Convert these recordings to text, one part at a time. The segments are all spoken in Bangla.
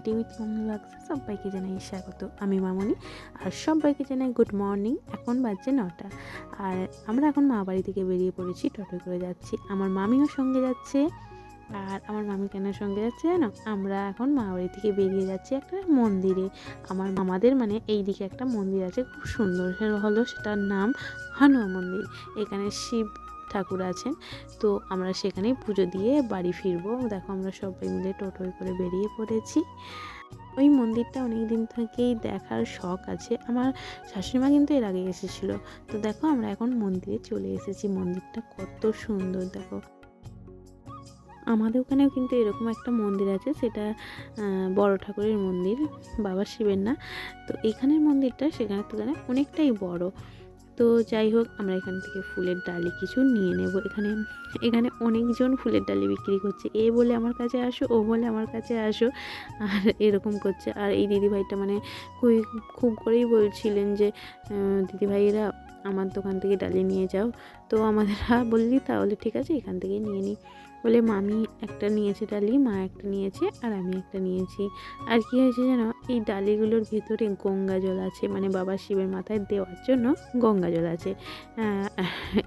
ক্রিয়েটিভ উইথ মামনি বাক্স সবাইকে জানাই স্বাগত। আমি মামনি, আর সবাইকে জানাই গুড মর্নিং এখন বাজছে নটা। আর আমরা এখন মা বাড়ি থেকে বেরিয়ে পড়েছি, টোটো করে যাচ্ছি। আমার মামিও সঙ্গে যাচ্ছে। আর আমার মামি কেন সঙ্গে যাচ্ছে জানো? আমরা এখন মা বাড়ি থেকে বেরিয়ে যাচ্ছি একটা মন্দিরে। আমার মামাদের মানে এই দিকে একটা মন্দির আছে, খুব সুন্দর। হলো সেটার নাম হনুমান মন্দির। এখানে শিব ঠাকুর আছেন। তো আমরা সেখানেই পুজো দিয়ে বাড়ি ফিরবো। দেখো আমরা সবাই মিলে টোটোয় করে বেরিয়ে পড়েছি। ওই মন্দিরটা অনেক দিন থেকেই দেখার শখ আছে। আমার শাশুড়িমা কিন্তু এর আগে এসেছিল। তো দেখো আমরা এখন মন্দিরে চলে এসেছি। মন্দিরটা কত সুন্দর, দেখো। আমাদের ওখানেও কিন্তু এরকম একটা মন্দির আছে। সেটা বড় ঠাকুরের মন্দির। বাবা শিবের না। তো এখানের মন্দিরটা সেখানের তুলনায় অনেকটাই বড়। তো যাই হোক, আমরা এখান থেকে ফুলের ডালি কিছু নিয়ে নেব। এখানে এখানে অনেকজন ফুলের ডালি বিক্রি করছে। এ বলে আমার কাছে আসো, ও বলে আমার কাছে আসো। আর এরকম করছে। আর এই দিদিভাইটা মানে খুবই, খুব করেই বলছিলেন যে দিদিভাইয়েরা, আমার দোকান থেকে ডালি নিয়ে যাও। তো আমাদের হ্যাঁ বললি, তাহলে ঠিক আছে, এখান থেকে নিয়ে নিই বলে, মামি একটা নিয়েছে ডালি, মা একটা নিয়েছে, আর আমি একটা নিয়েছি। আর কি হয়েছে যেন এই ডালিগুলোর ভিতরে গঙ্গা জল আছে মানে বাবা শিবের মাথায় দেওয়ার জন্য গঙ্গা জল আছে।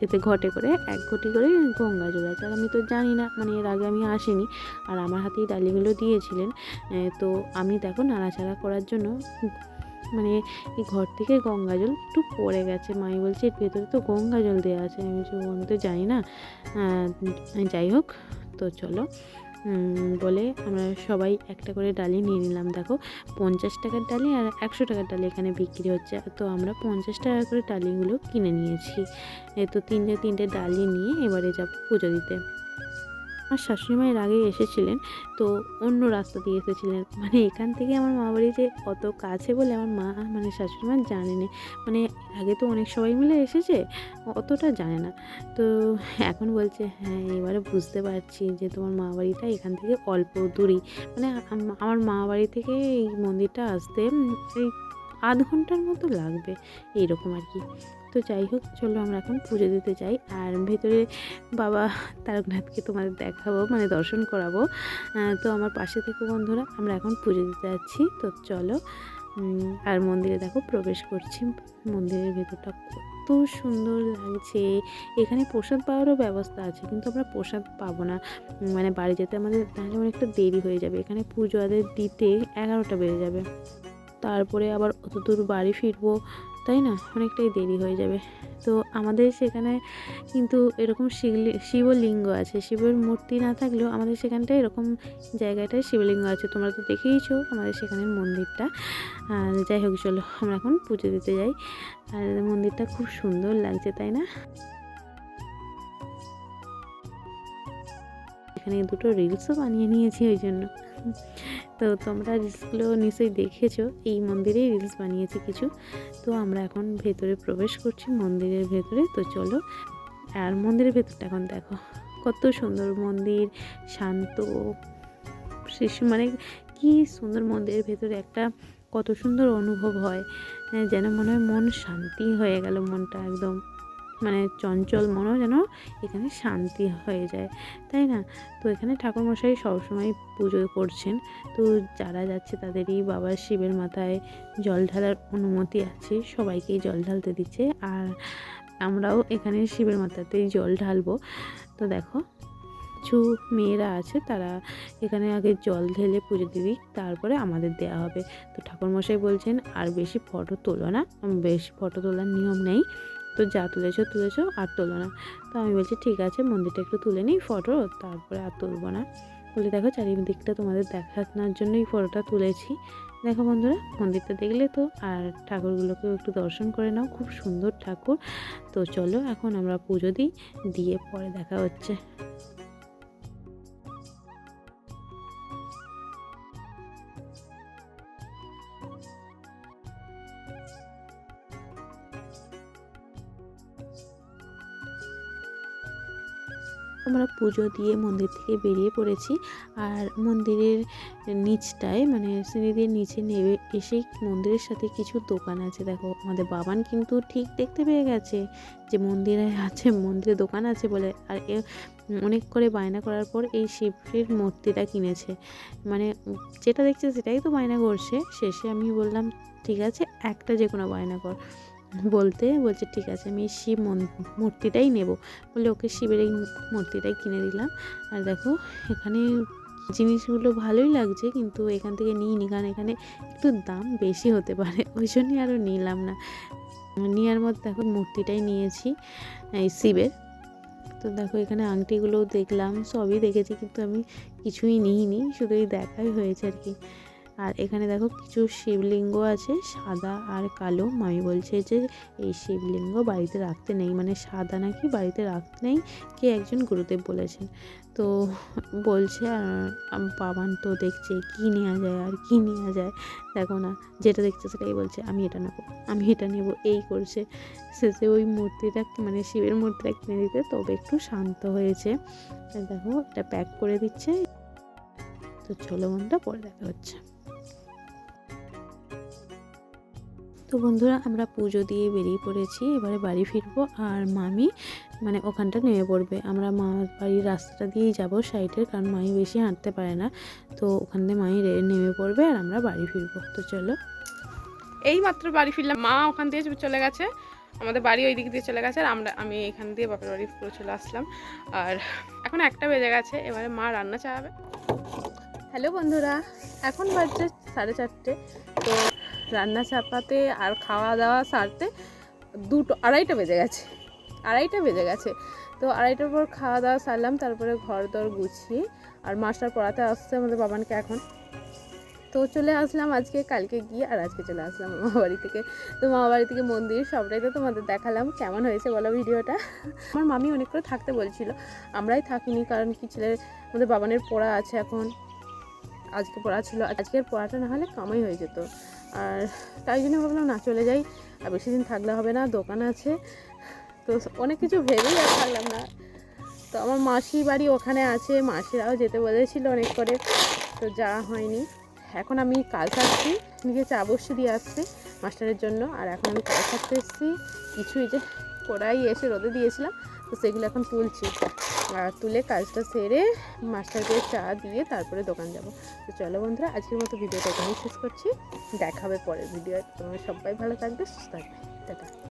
এতে ঘটে করে, এক ঘটি করে গঙ্গা জল আছে। আর আমি তো জানি না মানে এর আগে আমি আসিনি, আর আমার হাতেই ডালিগুলো দিয়েছিলেন। তো আমি দেখো নাড়াচাড়া করার জন্য মানে এই ঘর থেকে গঙ্গা জল একটু পড়ে গেছে। মাই বলছে এর ভেতরে তো গঙ্গা জল দেওয়া আছে। আমি বলছি "ও, আমি তো জানি না। যাই হোক তো চলো। বলে আমরা সবাই একটা করে ডালি নিয়ে নিলাম। দেখো পঞ্চাশ টাকার ডালি আর একশো টাকার ডালি এখানে বিক্রি হচ্ছে। তো আমরা পঞ্চাশ টাকা করে ডালিগুলো কিনে নিয়েছি। তো তিনটে তিনটে ডালি নিয়ে এবারে যাব পুজো দিতে। আমার শাশুড়িমা এর আগে এসেছিলেন, তো অন্য রাস্তা দিয়ে এসেছিলেন। মানে এখান থেকে আমার মা বাড়ি যে অত কাছে বলে আমার মা মানে শাশুড়িমা জানে না মানে আগে তো অনেক সবাই মিলে এসেছে, অতটা জানে না। তো এখন বলছে হ্যাঁ এবারে বুঝতে পারছি যে তোমার মা বাড়িটা এখান থেকে অল্প দূরেই। মানে আম- আমার মা বাড়ি থেকে এই মন্দিরটা আসতে এই আধ ঘণ্টার মতো লাগবে এইরকম আর কি। তো যাই হোক, চলো আমরা এখন পুজো দিতে যাই। আর ভেতরে বাবা তারকনাথকে তোমাদের দেখাবো মানে দর্শন করাবো। তো আমার পাশে থেকে বন্ধুরা, আমরা এখন পুজো দিতে যাচ্ছি। তো চলো আর মন্দিরে দেখো প্রবেশ করছি। মন্দিরের ভেতরটা কত সুন্দর লাগছে। এখানে প্রসাদ পাওয়ারও ব্যবস্থা আছে, কিন্তু আমরা প্রসাদ পাবো না। মানে বাড়ি যেতে আমাদের তাহলে অনেকটা দেরি হয়ে যাবে। এখানে পুজো আদের দিতে এগারোটা বেজে যাবে। তারপরে আবার অত দূর বাড়ি ফিরবো, তাই না? অনেকটাই দেরি হয়ে যাবে। তো আমাদের সেখানে কিন্তু এরকম শিবলি শিবলিঙ্গ আছে। শিবের মূর্তি না থাকলেও আমাদের সেখানটায় এরকম জায়গাটায় শিবলিঙ্গ আছে। তোমরা তো দেখেইছো আমাদের সেখানের মন্দিরটা। আর যাই হোক, চলো আমরা এখন পুজো দিতে যাই। আর মন্দিরটা খুব সুন্দর লাগছে, তাই না? এখানে দুটো রিলসও বানিয়ে নিয়েছি ওই জন্য। তো তোমরা রিলসগুলো নিশ্চয়ই দেখেছ, এই মন্দিরেই রিলস বানিয়েছি কিছু। তো আমরা এখন ভেতরে প্রবেশ করছি মন্দিরের ভেতরে। তো চলো, আর মন্দিরের ভেতরটা এখন দেখো। কত সুন্দর মন্দির, শান্ত। শিশু মানে কি সুন্দর মন্দিরের ভেতরে একটা কত সুন্দর অনুভব হয়। যেন মনে হয় মন শান্তি হয়ে গেল, মনটা একদম। মানে চঞ্চল মনও যেন এখানে শান্তি হয়ে যায়। তাই না? তো এখানে ঠাকুরমশাই সবসময় পুজো করছেন। তো যারা যাচ্ছে তাদেরই বাবা শিবের মাথায় জল ঢালার অনুমতি আছে। সবাইকেই জল ঢালতে দিচ্ছে। আর আমরাও এখানে শিবের মাথাতেই জল ঢালবো। তো দেখো, কিছু মেয়েরা আছে, তারা এখানে আগে জল ঢেলে পুজো দিবি তারপরে আমাদের দেয়া হবে। তো ঠাকুরমশাই বলছেন, আর বেশি ফটো তোলো না। বেশি ফটো তোলার নিয়ম নেই। তো যা তুলেছো তুলেছো আর তোলো না। তো আমি বলছি, ঠিক আছে, মন্দিরটা একটু তুলে নিই ফটো, তারপরে আর তুলবো না। বলে, দেখো, চারিদিকটা তোমাদের দেখানোর জন্যই ফটোটা তুলেছি। দেখো বন্ধুরা, মন্দিরটা দেখলে তো, আর ঠাকুরগুলোকেও একটু দর্শন করে নাও, খুব সুন্দর ঠাকুর। তো চলো, এখন আমরা পুজো দিই, দিয়ে পরে দেখা হচ্ছে। আমরা পুজো দিয়ে মন্দির থেকে বেরিয়ে পড়েছি। আর মন্দিরের নিচটায় মানে সিঁড়ি নিচে নেমে এসেই মন্দিরের সাথে কিছু দোকান আছে। দেখো, আমাদের বাবান কিন্তু ঠিক দেখতে পেয়ে গেছে যে মন্দিরে আছে, মন্দিরে দোকান আছে বলে। আর এ অনেক করে বায়না করার পর এই শিবের মূর্তিটা কিনেছে। মানে যেটা দেখছে সেটাই তো বায়না করছে। শেষে আমি বললাম, ঠিক আছে, একটা যে কোনো বায়না কর। বলতে বলছে, ঠিক আছে, আমি শিব মূর্তিটাই নেব। বলে ওকে শিবের এই মূর্তিটাই কিনে দিলাম। আর দেখো, এখানে জিনিসগুলো ভালোই লাগছে, কিন্তু এখান থেকে নিই নি কারণ এখানে একটু দাম বেশি হতে পারে, ওই জন্যই আরও নিলাম না। নেওয়ার মধ্যে দেখো, মূর্তিটাই নিয়েছি, এই শিবের। তো দেখো, এখানে আংটিগুলোও দেখলাম, সবই দেখেছি, কিন্তু আমি কিছুই নিইনি, শুধু এই দেখাই হয়েছে আর কি। আর এখানে দেখো কিছু শিবলিঙ্গ আছে, সাদা আর কালো। মামি বলছে যে, এই শিবলিঙ্গ বাড়িতে রাখতে নেই। মানে সাদা নাকি বাড়িতে রাখতে নেই? কে একজন গুরুদেব বলেছেন। তো বলছে, আর বাবান তো দেখছে, কী নেওয়া যায় আর কী নেওয়া যায়? দেখো না, যেটা দেখছে সেটাই বলছে, আমি এটা নেব, আমি এটা নেব। এই করছে। শেষে ওই মূর্তিটা মানে শিবের মূর্তিটা কিনে দিতে, তবে একটু শান্ত হয়েছে। দেখো, এটা প্যাক করে দিচ্ছে। তো চলো মনটা পরে দেখা হচ্ছে। তো বন্ধুরা আমরা পুজো দিয়ে বেরিয়ে পড়েছি। এবারে বাড়ি ফিরবো আর মামি মানে ওখানটা নেমে পড়বে। আমরা মা বাড়ির রাস্তাটা দিয়েই যাব সাইডের কারণ মাই বেশি হাঁটতে পারে না। তো ওখান থেকে মাই রে- নেমে পড়বে আর আমরা বাড়ি ফিরবো। তো চলো। এই মাত্র বাড়ি ফিরলাম। মা ওখান দিয়ে চলে গেছে। আমাদের বাড়ি ওই দিক দিয়ে চলে গেছে আর আমরা আমি এখান দিয়ে বাপের বাড়ি পুরো চলে আসলাম। আর এখন একটা বেজে গেছে। এবারে মা রান্না চালাবে। হ্যালো বন্ধুরা এখন বাজছে সাড়ে চারটে। তো রান্না চাপাতে আর খাওয়া দাওয়া সারতে দুটো, আড়াইটা বেজে গেছে। আড়াইটা বেজে গেছে। তো আড়াইটার পর খাওয়া দাওয়া সারলাম, তারপরে ঘর দর গুছিয়ে আর মাস্টার পড়াতে আসছে আমাদের বাবানকে এখন। তো চলে আসলাম আজকে, কালকে গিয়ে আর আজকে চলে আসলাম মামা বাড়ি থেকে। তো মামা বাড়ি থেকে মন্দির সবটাই তো তোমাদের দেখালাম, কেমন হয়েছে বলো ভিডিওটা? আমার মামি অনেক করে থাকতে বলছিল, আমরাই থাকিনি কারণ কি ছেলের আমাদের বাবানের পড়া আছে এখন। আজকে পড়া ছিল, আজকের পড়াটা না হলে কামাই হয়ে যেত। আর তাই জন্য ভাবলাম না চলে যাই। আর বেশি দিন থাকলে হবে না, দোকান আছে। তো অনেক কিছু ভেবেই আর থাকলাম না। তো আমার মাসি বাড়ি ওখানে আছে, মাসিরাও যেতে বলেছিল অনেক করে। তো যাওয়া হয়নি। এখন আমি কাল থাকছি, নিজে চা বসে দিয়ে আসছি মাস্টারের জন্য। আর এখন আমি কাল থাকতে এসেছি। কিছু এই যে কড়াই এসে রোদে দিয়েছিলাম, তো সেগুলো এখন তুলছি। তুলে কাজটা সেরে মাস্টারকে চা দিয়ে তারপরে দোকান যাব। তো চলো বন্ধুরা, আজকের মতো ভিডিওটা এখানেই শেষ করছি। দেখাবে পরের ভিডিও তোমরা সবাই ভালো থাকবে, সুস্থ থাকবে। টাটা।